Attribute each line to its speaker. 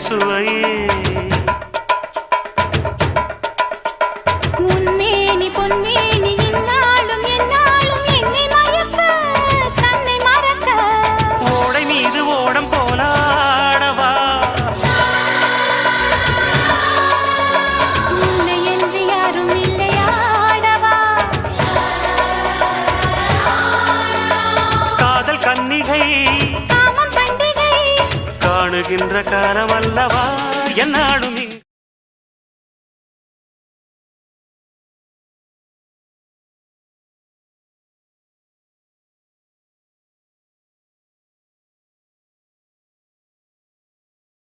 Speaker 1: சுவையே
Speaker 2: உன்மேனி பொன்மேனி இந்நாளும் எந்நாளும் என்னை மயக்க தன்னை மறக்க.
Speaker 1: ஓடை மீது ஓடம் போலாடவா.
Speaker 2: உன்னை என்று யாரும் இல்லையாடவா
Speaker 1: காதல் கன்னிகை வாழுகின்ற காலம் அல்லவா? என்னாலும்